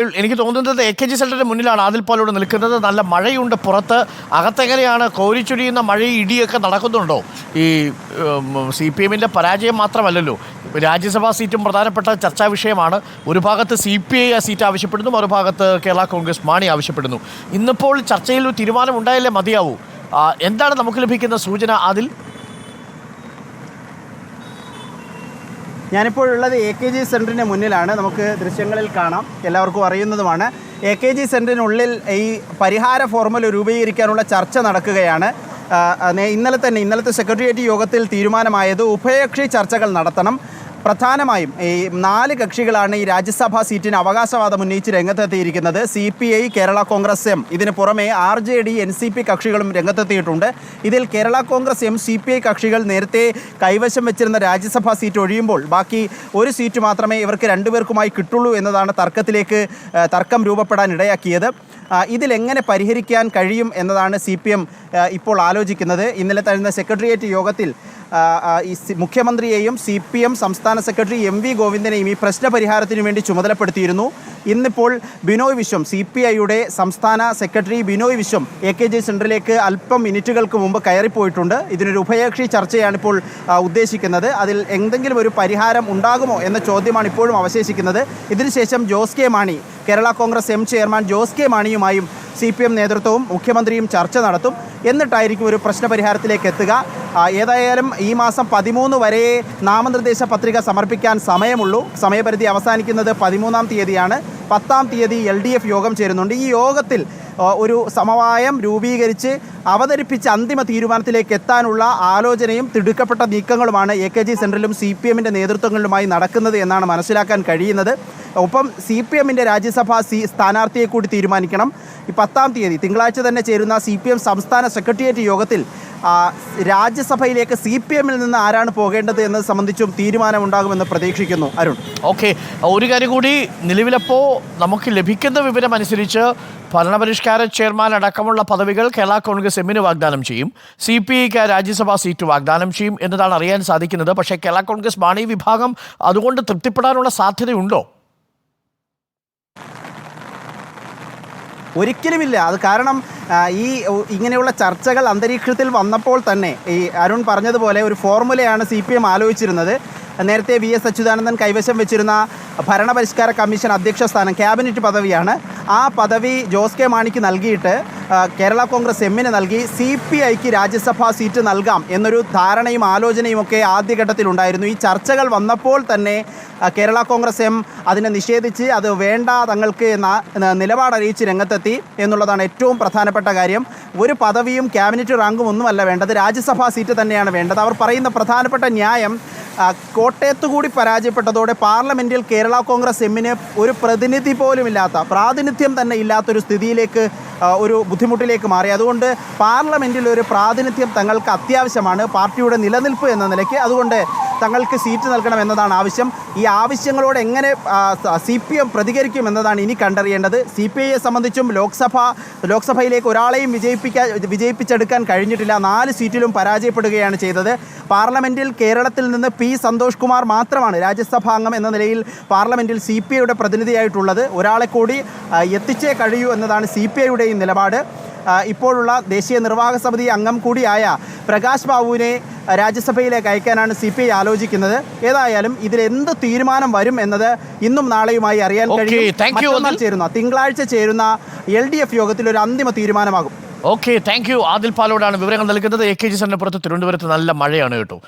എനിക്ക് തോന്നുന്നത് A K G സെന്ററിന്റെ മുന്നിലാണ് ആദിൽ പോലോട് നിൽക്കുന്നത്. നല്ല മഴയുണ്ട് പുറത്ത്. അകത്തെങ്ങനെയാണ് കോരിച്ചൊരിയുന്ന മഴയും ഇടിയൊക്കെ നടക്കുന്നുണ്ടോ? ഈ സി പി എമ്മിന്റെ പരാജയം മാത്രമല്ലല്ലോ. രാജ്യസഭാ സീറ്റും പ്രധാനപ്പെട്ട ചർച്ചാ വിഷയമാണ്. ഒരു ഭാഗത്ത് സി പി ഐ ആ സീറ്റ് ആവശ്യപ്പെടുന്നു മറുഭാഗത്ത് കേരള കോൺഗ്രസ് മാണി ആവശ്യപ്പെടുന്നു. ഇന്നിപ്പോൾ ചർച്ചയിൽ തീരുമാനം ഉണ്ടായാലേ മതിയാവൂ. എന്താണ് നമുക്ക് ലഭിക്കുന്ന സൂചന അതിൽ ഞാനിപ്പോൾ ഉള്ളത് എ കെ ജി സെന്ററിന് മുന്നിലാണ്. നമുക്ക് ദൃശ്യങ്ങളിൽ കാണാം. എല്ലാവർക്കും അറിയുന്നതുമാണ്. എ കെ ജി സെന്ററിനുള്ളിൽ ഈ പരിഹാര ഫോർമുല രൂപീകരിക്കാനുള്ള ചർച്ച നടക്കുകയാണ്. ഇന്നലെ തന്നെ ഇന്നലത്തെ സെക്രട്ടേറിയറ്റ് യോഗത്തിൽ തീരുമാനമായത് ഉഭയകക്ഷി ചർച്ചകൾ നടത്തണം. പ്രധാനമായും ഈ നാല് കക്ഷികളാണ് ഈ രാജ്യസഭാ സീറ്റിന് അവകാശവാദം ഉന്നയിച്ച് രംഗത്തെത്തിയിരിക്കുന്നത്. C P I Kerala Congress M. ഇതിന് പുറമെ R J D N C P കക്ഷികളും രംഗത്തെത്തിയിട്ടുണ്ട്. ഇതിൽ Kerala Congress M C P I കക്ഷികൾ നേരത്തെ കൈവശം വെച്ചിരുന്ന രാജ്യസഭാ സീറ്റ് ഒഴിയുമ്പോൾ ബാക്കി ഒരു സീറ്റ് മാത്രമേ ഇവർക്ക് രണ്ടുപേർക്കുമായി കിട്ടുള്ളൂ എന്നതാണ് തർക്കത്തിലേക്ക് തർക്കം രൂപപ്പെടാൻ ഇടയാക്കിയത്. ഇതിലെങ്ങനെ പരിഹരിക്കാൻ കഴിയും എന്നതാണ് സി ഇപ്പോൾ ആലോചിക്കുന്നത്. ഇന്നലെ തരുന്ന സെക്രട്ടേറിയറ്റ് യോഗത്തിൽ ഈ മുഖ്യമന്ത്രിയെയും സി പി എം സംസ്ഥാന സെക്രട്ടറി എം വി ഗോവിന്ദനെയും ഈ പ്രശ്നപരിഹാരത്തിനു വേണ്ടി ചുമതലപ്പെടുത്തിയിരുന്നു. ഇന്നിപ്പോൾ ബിനോയ് വിശ്വം സി പി ഐയുടെ സംസ്ഥാന secretary Binoy Viswam A K G സെന്ററിലേക്ക് അല്പം മിനിറ്റുകൾക്ക് മുമ്പ് കയറിപ്പോയിട്ടുണ്ട്. ഇതിനൊരു ഉഭയകക്ഷി ചർച്ചയാണ് ഇപ്പോൾ ഉദ്ദേശിക്കുന്നത്. അതിൽ എന്തെങ്കിലും ഒരു പരിഹാരം ഉണ്ടാകുമോ എന്ന ചോദ്യമാണ് ഇപ്പോഴും അവശേഷിക്കുന്നത്. ഇതിനുശേഷം Jose K Mani Kerala Congress M chairman Jose K മാണിയുമായും C P M നേതൃത്വവും മുഖ്യമന്ത്രിയും ചർച്ച നടത്തും. എന്നിട്ടായിരിക്കും ഒരു പ്രശ്നപരിഹാരത്തിലേക്ക് എത്തുക. ഏതായാലും ഈ മാസം പതിമൂന്ന് വരെ നാമനിർദ്ദേശ പത്രിക സമർപ്പിക്കാൻ സമയമുള്ളൂ. സമയപരിധി അവസാനിക്കുന്നത് പതിമൂന്നാം തീയതിയാണ്. പത്താം തീയതി എൽ യോഗം ചേരുന്നുണ്ട്. ഈ യോഗത്തിൽ ഒരു സമവായം രൂപീകരിച്ച് അവതരിപ്പിച്ച് അന്തിമ തീരുമാനത്തിലേക്ക് എത്താനുള്ള ആലോചനയും തിടുക്കപ്പെട്ട നീക്കങ്ങളുമാണ് എ കെ ജി സെൻട്രലും സി പി എമ്മിന്റെ നേതൃത്വങ്ങളിലുമായി നടക്കുന്നത് എന്നാണ് മനസ്സിലാക്കാൻ കഴിയുന്നത്. ഒപ്പം സി പി എമ്മിന്റെ രാജ്യസഭാ സി സ്ഥാനാർത്ഥിയെ കൂടി തീരുമാനിക്കണം. ഈ പത്താം തീയതി തിങ്കളാഴ്ച തന്നെ ചേരുന്ന സി പി എം സംസ്ഥാന സെക്രട്ടേറിയറ്റ് യോഗത്തിൽ രാജ്യസഭയിലേക്ക് സി പി എമ്മിൽ നിന്ന് ആരാണ് പോകേണ്ടത് എന്നത് സംബന്ധിച്ചും തീരുമാനമുണ്ടാകുമെന്ന് പ്രതീക്ഷിക്കുന്നു അരുൺ. ഓക്കെ ഒരു കാര്യം കൂടി നിലവിലപ്പോൾ നമുക്ക് ലഭിക്കുന്ന വിവരം അനുസരിച്ച് ഭരണപരിഷ്കാര ചെയർമാൻ അടക്കമുള്ള പദവികൾ കേരള കോൺഗ്രസ് എമ്മിന് വാഗ്ദാനം ചെയ്യും. സി പി ഐക്ക് രാജ്യസഭാ സീറ്റ് വാഗ്ദാനം ചെയ്യും എന്നതാണ് അറിയാൻ സാധിക്കുന്നത്. പക്ഷേ കേരള കോൺഗ്രസ് മാണി വിഭാഗം അതുകൊണ്ട് തൃപ്തിപ്പെടാനുള്ള സാധ്യതയുണ്ടോ? ഒരിക്കലുമില്ല. അത് കാരണം ഈ ഇങ്ങനെയുള്ള ചർച്ചകൾ അന്തരീക്ഷത്തിൽ വന്നപ്പോൾ തന്നെ ഈ അരുൺ പറഞ്ഞതുപോലെ ഒരു ഫോർമുലയാണ് സി പി എം ആലോചിച്ചിരുന്നത്. നേരത്തെ വി എസ് അച്യുതാനന്ദൻ കൈവശം വെച്ചിരുന്ന ഭരണപരിഷ്കാര കമ്മീഷൻ അധ്യക്ഷ സ്ഥാനം ക്യാബിനറ്റ് പദവിയാണ്. ആ പദവി ജോസ് കെ മാണിക്ക് നൽകിയിട്ട് കേരള കോൺഗ്രസ് എമ്മിന് നൽകി സി പി ഐക്ക് രാജ്യസഭാ സീറ്റ് നൽകാം എന്നൊരു ധാരണയും ആലോചനയും ഒക്കെ ആദ്യഘട്ടത്തിലുണ്ടായിരുന്നു ഈ ചർച്ചകൾ വന്നപ്പോൾ തന്നെ കേരള കോൺഗ്രസ് എം അതിനെ നിഷേധിച്ച് അത് വേണ്ട തങ്ങൾക്ക് നിലപാടറിയിച്ച് രംഗത്തെത്തി എന്നുള്ളതാണ് ഏറ്റവും പ്രധാനപ്പെട്ട കാര്യം. ഒരു പദവിയും ക്യാബിനറ്റ് റാങ്കും ഒന്നുമല്ല വേണ്ടത്. രാജ്യസഭാ സീറ്റ് തന്നെയാണ് വേണ്ടത്. അവർ പറയുന്ന പ്രധാനപ്പെട്ട ന്യായം കോട്ടയത്ത് കൂടി പരാജയപ്പെട്ടതോടെ പാർലമെന്റിൽ കേരള കോൺഗ്രസ് എമ്മിന് ഒരു പ്രതിനിധി പോലും ഇല്ലാത്ത പ്രാതിനിധ്യം തന്നെ ഇല്ലാത്തൊരു സ്ഥിതിയിലേക്ക് ഒരു ബുദ്ധിമുട്ടിലേക്ക് മാറി. അതുകൊണ്ട് പാർലമെന്റിൽ ഒരു പ്രാതിനിധ്യം തങ്ങൾക്ക് അത്യാവശ്യമാണ്. പാർട്ടിയുടെ നിലനിൽപ്പ് എന്ന നിലയ്ക്ക്. അതുകൊണ്ട് തങ്ങൾക്ക് സീറ്റ് നൽകണം എന്നതാണ് ആവശ്യം. ഈ ആവശ്യങ്ങളോട് എങ്ങനെ സി പി എം പ്രതികരിക്കും എന്നതാണ് ഇനി കണ്ടറിയേണ്ടത്. സി പി ഐയെ സംബന്ധിച്ചും ലോക്സഭ ലോക്സഭയിലേക്ക് ഒരാളെയും വിജയിപ്പിക്കാൻ വിജയിപ്പിച്ചെടുക്കാൻ കഴിഞ്ഞിട്ടില്ല. നാല് സീറ്റിലും പരാജയപ്പെടുകയാണ് ചെയ്തത്. പാർലമെന്റിൽ കേരളത്തിൽ നിന്ന് പി സന്തോഷ് കുമാർ മാത്രമാണ് രാജ്യസഭാ അംഗം എന്ന നിലയിൽ പാർലമെന്റിൽ സി പി ഐയുടെ പ്രതിനിധിയായിട്ടുള്ളത്. ഒരാളെ കൂടി എത്തിച്ചേ കഴിയൂ എന്നതാണ് സി പി ഐയുടെയും നിലപാട്. ഇപ്പോഴുള്ള ദേശീയ നിർവാഹക സമിതി അംഗം കൂടിയായ പ്രകാശ് ബാബുവിനെ രാജ്യസഭയിലേക്ക് അയക്കാനാണ് സി പി ഐ ആലോചിക്കുന്നത്. ഏതായാലും ഇതിൽ എന്ത് തീരുമാനം വരും എന്നത് ഇന്നും നാളെയുമായി അറിയാൻ കഴിയും. ചേരുന്ന തിങ്കളാഴ്ച ചേരുന്ന എൽ ഡി എഫ് യോഗത്തിൽ ഒരു അന്തിമ തീരുമാനമാകും. ഓക്കെ താങ്ക് യു ആദിൽ പാലോടാണ് വിവരങ്ങൾ നൽകുന്നത്. എ കെ ജി സെന്ററിന് പുറത്ത് തിരുവനന്തപുരത്ത് നല്ല മഴയാണ് കേട്ടോ.